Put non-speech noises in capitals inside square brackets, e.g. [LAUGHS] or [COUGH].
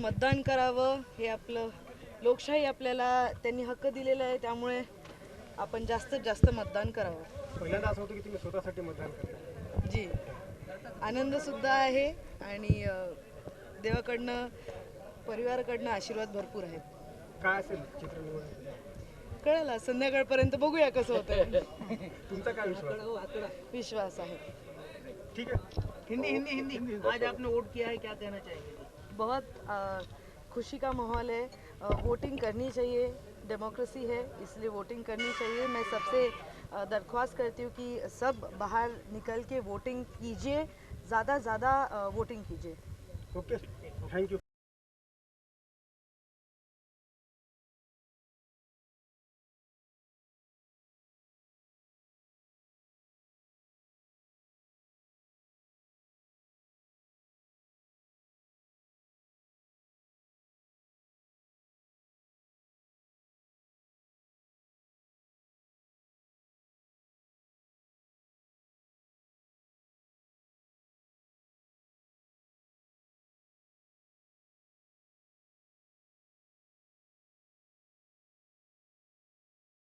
मतदान करावं हे आपलं लोकशाही आपल्याला त्यांनी हक्क दिलेला आहे त्यामुळे आपण जास्तीत जास्त मतदान करावं. पहिल्यांदा असं होतं की तुम्ही स्वतःसाठी मतदान करता. जी. आनंदसुद्धा आहे आणि देवाकडनं परिवाराकडनं आशीर्वाद भरपूर आहेत. काय असेल चित्र निवड कळलं संध्याकाळपर्यंत बघूया कसं होतं [LAUGHS] तुमचा काय विश्वास? विश्वास आहे. ठीक है हिंदी हिंदी हिंदी। आज आपने वोट किया है क्या कहना चाहेंगे? बहुत खुशी का माहौल है। वोटिंग करनी चाहिए। डेमोक्रेसी है इसलिए वोटिंग करनी चाहिए। मैं सबसे दरख्वास्त करती हूँ कि सब बाहर निकल के वोटिंग कीजिए। ज़्यादा ज़्यादा वोटिंग कीजिए। Okay thank you